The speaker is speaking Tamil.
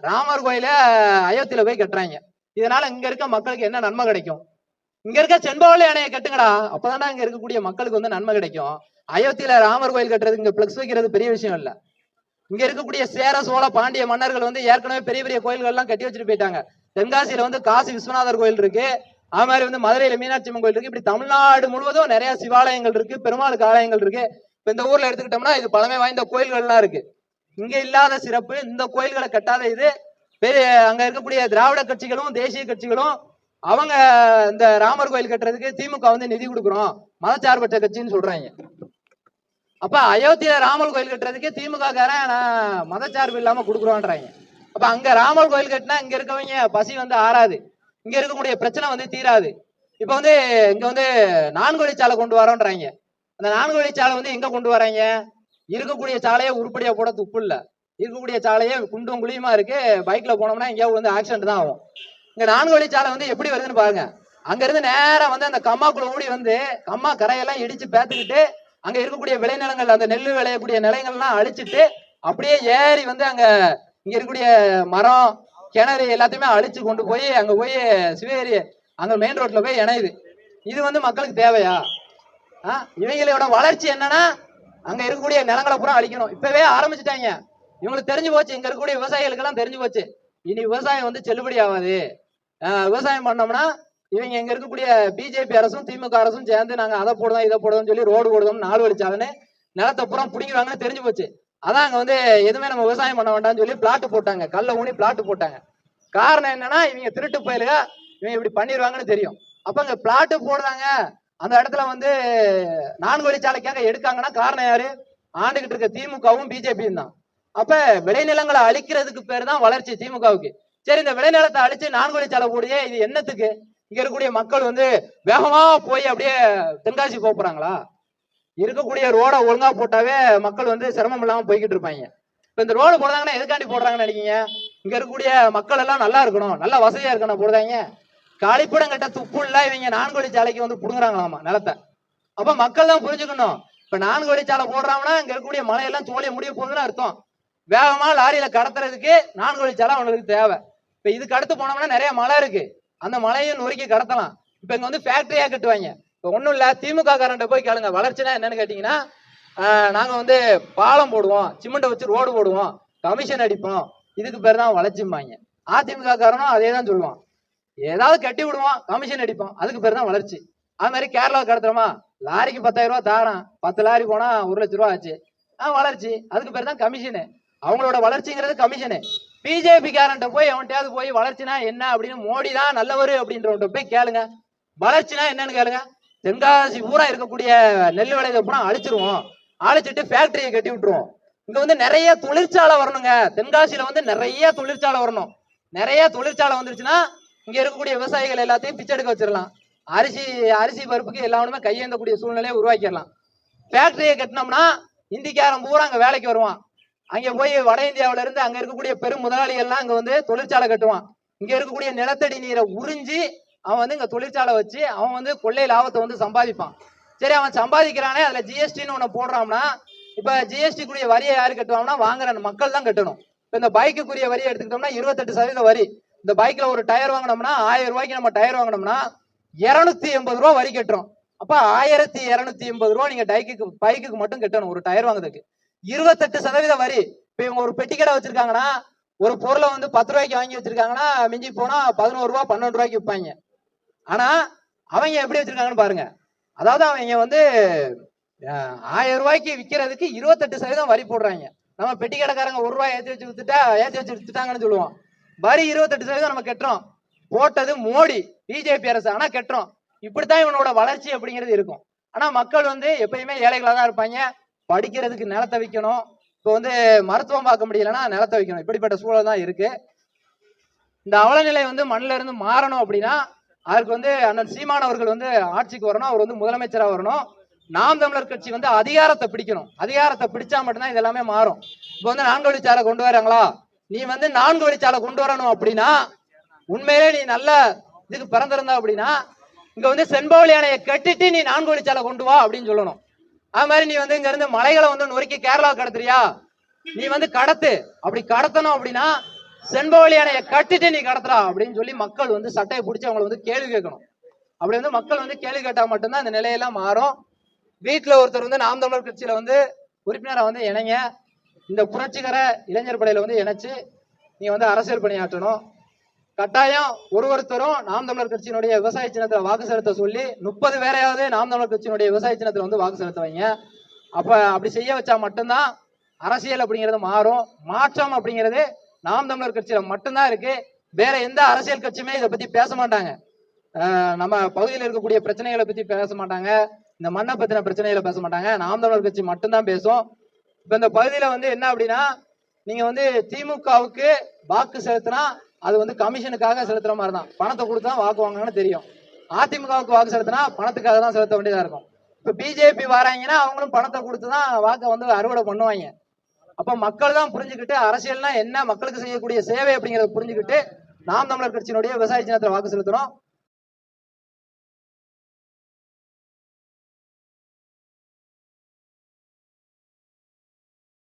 ராமர் கோயில அயோத்தியில போய் கட்டுறாங்க. இதனால இங்க இருக்க மக்களுக்கு என்ன நன்மை கிடைக்கும்? இங்க இருக்க செண்பவள்ளி அணையை கட்டுங்கடா. அப்பதான் இங்க இருக்கக்கூடிய மக்களுக்கு வந்து நன்மை கிடைக்கும். அயோத்தியில ராமர் கோயில் கட்டுறது இங்க பிளக்ஸ் வைக்கிறது பெரிய விஷயம் இல்ல. இங்க இருக்கக்கூடிய சேர சோழ பாண்டிய மன்னர்கள் வந்து ஏற்கனவே பெரிய பெரிய கோயில்கள் எல்லாம் கட்டி வச்சுட்டு போயிட்டாங்க. தென்காசியில வந்து காசி விஸ்வநாதர் கோயில் இருக்கு. அது மாதிரி வந்து மதுரையில மீனாட்சி அம்மன் கோயில் இருக்கு. இப்படி தமிழ்நாடு முழுவதும் நிறைய சிவாலயங்கள் இருக்கு. பெருமாளுக்கு ஆலயங்கள் இருக்கு. இப்ப இந்த ஊர்ல எடுத்துக்கிட்டோம்னா இது பழமை வாய்ந்த கோயில்கள்லாம் இருக்கு. இங்க இல்லாத சிறப்பு இந்த கோயில்களை கட்டாத இது. பெரிய அங்க இருக்கக்கூடிய திராவிட கட்சிகளும் தேசிய கட்சிகளும் அவங்க இந்த ராமர் கோயில் கட்டுறதுக்கு திமுக வந்து நிதி கொடுக்குறோம். மதச்சார்பற்ற கட்சின்னு சொல்றாங்க. அப்ப அயோத்தியில ராமர் கோயில் கட்டுறதுக்கு திமுக காரன் நான் மதச்சார்பு இல்லாம கொடுக்குறோன்றாங்க. அப்ப அங்க ராமர் கோயில் கட்டினா இங்க இருக்கவங்க பசி வந்து ஆறாது. இங்க இருக்கக்கூடிய பிரச்சனை வந்து தீராது. இப்ப வந்து இங்க வந்து நான்கு சாலை கொண்டு வரோன்றாங்க. அந்த நான்கு வழிச்சாலை வந்து எங்க கொண்டு வராங்க? இருக்கக்கூடிய சாலையே உருப்படியா போட துப்பு இல்ல. இருக்கக்கூடிய சாலையே குண்டும் குழியுமா இருக்கு. பைக்ல போனோம்னா எங்கேயாவது வந்து ஆக்சிடென்ட் தான் ஆகும். இங்க நான்கு வழி சாலை வந்து எப்படி வருதுன்னு பாருங்க. அங்க இருந்து நேரம் வந்து அந்த கம்மாக்குள்ள ஓடி வந்து கம்மா கரையெல்லாம் இடிச்சு பேத்துக்கிட்டு அங்க இருக்கக்கூடிய விளைநிலங்கள் அந்த நெல் விளையக்கூடிய நிலையங்கள்லாம் அழிச்சிட்டு அப்படியே ஏறி வந்து அங்க இங்க இருக்கக்கூடிய மரம் கிணறு எல்லாத்தையுமே அழிச்சு கொண்டு போய் அங்க போய் சிவேரி அங்க மெயின் ரோட்ல போய் இணையுது. இது வந்து மக்களுக்கு தேவையா? ஆ, இவங்களோட வளர்ச்சி என்னன்னா அங்க இருக்கக்கூடிய நிலங்களை பூரா அழிக்கணும். இப்பவே ஆரம்பிச்சுட்டாங்க. இவங்களுக்கு தெரிஞ்சு போச்சு இங்க இருக்கக்கூடிய விவசாயிகளுக்கு எல்லாம் தெரிஞ்சு போச்சு. இனி விவசாயம் வந்து செல்லுபடி ஆகாது. விவசாயம் பண்ணோம்னா இவங்க இங்க இருக்கக்கூடிய பிஜேபி அரசும் திமுக அரசும் சேர்ந்து நாங்க அதை போடுவோம் இதை போடுவோம்னு சொல்லி ரோடு போடுவோம் நாலு வழிச்சாலன்னு நிலத்தை பூரா பிடிக்கிறாங்கன்னு தெரிஞ்சு போச்சு. அதான் அங்க வந்து எதுவுமே நம்ம விவசாயம் பண்ண வேண்டாம்னு சொல்லி பிளாட்டு போட்டாங்க. கல்ல ஊனி பிளாட்டு போட்டாங்க. காரணம் என்னன்னா இவங்க திருட்டு போயிலுக இவங்க இப்படி பண்ணிடுவாங்கன்னு தெரியும். அப்ப அங்க பிளாட்டு போடுறாங்க. அந்த இடத்துல வந்து நான்கு வழிச்சாலைக்காக எடுக்காங்கன்னா காரணம் யாரு? ஆண்டுகிட்டு இருக்க திமுகவும் பிஜேபியும் தான். அப்ப விளைநிலங்களை அழிக்கிறதுக்கு பேர் தான் வளர்ச்சி திமுகவுக்கு. சரி இந்த விளைநிலத்தை அழிச்சு நான்கு வழிச்சாலை போடுதே இது என்னத்துக்கு? இங்க இருக்கக்கூடிய மக்கள் வந்து வேகமா போய் அப்படியே தென்காசி போக போறாங்களா இருக்கக்கூடிய ரோடை ஒழுங்கா போட்டாவே மக்கள் வந்து சிரமம் இல்லாம போய்கிட்டு இருப்பாங்க. இப்ப இந்த ரோடு போடுறாங்கன்னா எதுக்காண்டி போடுறாங்கன்னு நினைக்கீங்க இங்க இருக்கக்கூடிய மக்கள் எல்லாம் நல்லா இருக்கணும் நல்லா வசதியா இருக்கணும் போடுறாங்க. கழிப்பிடம் கட்ட துப்பு இல்ல இவங்க நான்கு சாலைக்கு வந்து புடுங்குறாங்களாமா நிலத்தை. அப்ப மக்கள் தான் புரிஞ்சுக்கணும். இப்ப நான்கு வழிச்சாலை போடுறாங்கன்னா இங்க இருக்கக்கூடிய மலையெல்லாம் சோழிய முடிய போகுதுன்னு அர்த்தம். வேகமா லாரியில கடத்துறதுக்கு நான்கு வழிச்சாலை அவங்களுக்கு தேவை. இப்ப இதுக்கு அடுத்து போனோம்னா நிறைய மலை இருக்கு. அந்த மலையும் நொறுக்கி கடத்தலாம். இப்ப இங்க வந்து ஃபேக்டரியா கட்டுவாங்க. இப்ப ஒண்ணும் இல்ல திமுக காரண்ட போய் கேளுங்க. வளர்ச்சினா என்னன்னு கேட்டீங்கன்னா நாங்க வந்து பாலம் போடுவோம் சிமெண்ட்டை வச்சு ரோடு போடுவோம் கமிஷன் அடிப்போம். இதுக்கு பேர் தான் வளர்ச்சிம்பாங்க. அதிமுக காரனும் அதே தான் சொல்லுவான். ஏதாவது கட்டி விடுவோம் கமிஷன் அடிப்போம் அதுக்கு பேர் தான் வளர்ச்சி. அது மாதிரி கேரளா கடத்துறோமா? லாரிக்கு பத்தாயிரம் ரூபா தாரான். பத்து லாரி போனா ஒரு லட்ச ரூபா ஆச்சு. ஆ வளர்ச்சி. அதுக்கு பேர் தான் கமிஷனு அவங்களோட வளர்ச்சிங்கிறது கமிஷனு பிஜேபி காரன்ட்ட போய் அவன்கிட்டயாவது போய் வளர்ச்சினா என்ன அப்படின்னு மோடி தான் நல்லவர் அப்படின்றவன்ட்ட போய் கேளுங்க. வளர்ச்சினா என்னன்னு கேளுங்க. தென்காசி பூரா இருக்கக்கூடிய நெல் விளைகளை பூரா அழிச்சிருவோம். அழிச்சிட்டு ஃபேக்டரியை கட்டி விட்டுருவோம். இங்க வந்து நிறைய தொழிற்சாலை வரணுங்க. தென்காசியில வந்து நிறைய தொழிற்சாலை வரணும். நிறைய தொழிற்சாலை வந்துருச்சுன்னா இங்க இருக்கக்கூடிய விவசாயிகள் எல்லாத்தையும் பிச்சை எடுக்க வச்சிடலாம். அரிசி அரிசி பருப்புக்கு எல்லாமே கையேந்தக்கூடிய சூழ்நிலையை உருவாக்கிடலாம். ஃபேக்டரியை கட்டினோம்னா இந்திக்காரன் பூரா அங்கே வேலைக்கு வருவான். அங்கே போய் வட இந்தியாவுல இருந்து அங்கே இருக்கக்கூடிய பெரும் முதலாளிகள்லாம் அங்கே வந்து தொழிற்சாலை கட்டுவான். இங்கே இருக்கக்கூடிய நிலத்தடி நீரை உறிஞ்சி அவன் வந்து இங்கே தொழிற்சாலை வச்சு அவன் வந்து கொள்ளை லாபத்தை வந்து சம்பாதிப்பான். சரி அவன் சம்பாதிக்கிறானே அதில் ஜிஎஸ்டின்னு ஒன்று போடுறான்னா இப்போ ஜிஎஸ்டிக்குரிய வரியை யார் கட்டுவாங்கன்னா வாங்குற மக்கள் தான் கட்டணும். இப்போ இந்த பைக்குக்குரிய வரியை எடுத்துக்கிட்டோம்னா இருபத்தெட்டு சதவீத வரி. இந்த பைக்ல ஒரு டயர் வாங்கினோம்னா ஆயிரம் ரூபாய்க்கு நம்ம டயர் வாங்கினோம்னா இருநூத்தி எண்பது ரூபா வரி கட்டுறோம். அப்ப ஆயிரத்தி இருநூத்தி எண்பது ரூபா நீங்க டைக்கு பைக்குக்கு மட்டும் கட்டணும் ஒரு டயர் வாங்குறதுக்கு. இருபத்தெட்டு சதவீத வரி. இப்ப இவங்க ஒரு பெட்டி கடை வச்சிருக்காங்கன்னா ஒரு பொருளை வந்து பத்து ரூபாய்க்கு வாங்கி வச்சிருக்காங்கன்னா மிஞ்சி போனா பதினோரு ரூபா பன்னெண்டு ரூபாய்க்கு விற்பாங்க ஆனா அவங்க எப்படி வச்சிருக்காங்கன்னு பாருங்க. அதாவது அவங்க வந்து ஆயிரம் ரூபாய்க்கு விற்கிறதுக்கு இருபத்தெட்டு சதவீதம் வரி போடுறாங்க. நம்ம பெட்டி கடைக்காரங்க ஒரு ரூபாய் ஏற்றி வச்சு வித்துட்டா ஏற்றி வச்சு வித்துட்டாங்கன்னு சொல்லுவோம். வரி இருபத்தெட்டு சதவீதம் நம்ம கட்டுறோம். போட்டது மோடி பிஜேபி அரசு. ஆனா கட்டுறோம். இப்படித்தான் இவனோட வளர்ச்சி அப்படிங்கிறது இருக்கும். ஆனா மக்கள் வந்து எப்பயுமே ஏழைகளா தான் இருப்பாங்க. படிக்கிறதுக்கு நிலத்தை வைக்கணும். இப்போ வந்து மருத்துவம் பார்க்க முடியலன்னா நிலத்தை வைக்கணும். இப்படிப்பட்ட சூழல் தான் இருக்கு. இந்த அவலநிலை வந்து மண்ணில இருந்து மாறணும் அப்படின்னா அதுக்கு வந்து அண்ணன் சீமான் அவர்கள் வந்து ஆட்சிக்கு வரணும். அவர் வந்து முதலமைச்சராக வரணும். நாம் தமிழர் கட்சி வந்து அதிகாரத்தை பிடிக்கணும். அதிகாரத்தை பிடிச்சா மட்டும்தான் இது எல்லாமே மாறும். இப்போ வந்து நான்கு வழிச்சாரை கொண்டு வராங்களா? நீ வந்து நான்கு வழிச்சாலை கொண்டு வரணும் அப்படின்னா உண்மையிலே நீ நல்ல இதுக்கு பிறந்திருந்தா அப்படின்னா இங்க வந்து செண்பவழி அணையை கட்டிட்டு நீ நான்கு வழிச்சாலை கொண்டு வா அப்படின்னு சொல்லணும். அது மாதிரி நீ வந்து இங்க இருந்து மலைகளை வந்து நொறுக்கி கேரளா கடத்துறியா? நீ வந்து கடத்து. அப்படி கடத்தணும் அப்படின்னா செண்பவழி அணையை கட்டிட்டு நீ கடத்துறா அப்படின்னு சொல்லி மக்கள் வந்து சட்டையை பிடிச்சி அவங்களை வந்து கேள்வி கேட்கணும். அப்படி வந்து மக்கள் வந்து கேள்வி கேட்டா மட்டும்தான் இந்த நிலையெல்லாம் மாறும். வீட்டுல ஒருத்தர் வந்து நாம் தமிழர் கட்சியில வந்து உறுப்பினரை வந்து இணைங்க. இந்த புரட்சிகர இளைஞர் படையில வந்து இணைச்சு நீங்க வந்து அரசியல் பணியாற்றணும். கட்டாயம் ஒரு ஒருத்தரும் நாம் தமிழர் கட்சியினுடைய விவசாய சின்னத்துல வாக்கு செலுத்த சொல்லி முப்பது பேரையாவது நாம் தமிழர் கட்சியினுடைய விவசாய சின்னத்துல வந்து வாக்கு செலுத்த வைங்க. அப்ப அப்படி செய்ய வச்சா மட்டும்தான் அரசியல் அப்படிங்கிறது மாறும். மாற்றம் அப்படிங்கிறது நாம் தமிழர் கட்சியில மட்டும்தான் இருக்கு. வேற எந்த அரசியல் கட்சியுமே இதை பத்தி பேச மாட்டாங்க. நம்ம பகுதியில் இருக்கக்கூடிய பிரச்சனைகளை பத்தி பேச மாட்டாங்க. இந்த மண்ணை பத்தின பிரச்சனைகளை பேச மாட்டாங்க. நாம் தமிழர் கட்சி மட்டும்தான் பேசும். இப்ப இந்த பகுதியில வந்து என்ன அப்படின்னா நீங்க வந்து திமுகவுக்கு வாக்கு செலுத்தினா அது வந்து கமிஷனுக்காக செலுத்துற மாதிரி தான் பணத்தை கொடுத்தா வாக்கு வாங்கணும்னு தெரியும். அதிமுகவுக்கு வாக்கு செலுத்தினா பணத்துக்காக தான் செலுத்த வேண்டியதா இருக்கும். இப்ப பிஜேபி வராங்கன்னா அவங்களும் பணத்தை கொடுத்து தான் வாக்கை வந்து அறுவடை பண்ணுவாங்க. அப்ப மக்கள் தான் புரிஞ்சுக்கிட்டு அரசியல்னா என்ன மக்களுக்கு செய்யக்கூடிய சேவை அப்படிங்கறத புரிஞ்சுக்கிட்டு நாம் தமிழர் கட்சியினுடைய விவசாய சின்னத்துல வாக்கு செலுத்துறோம்.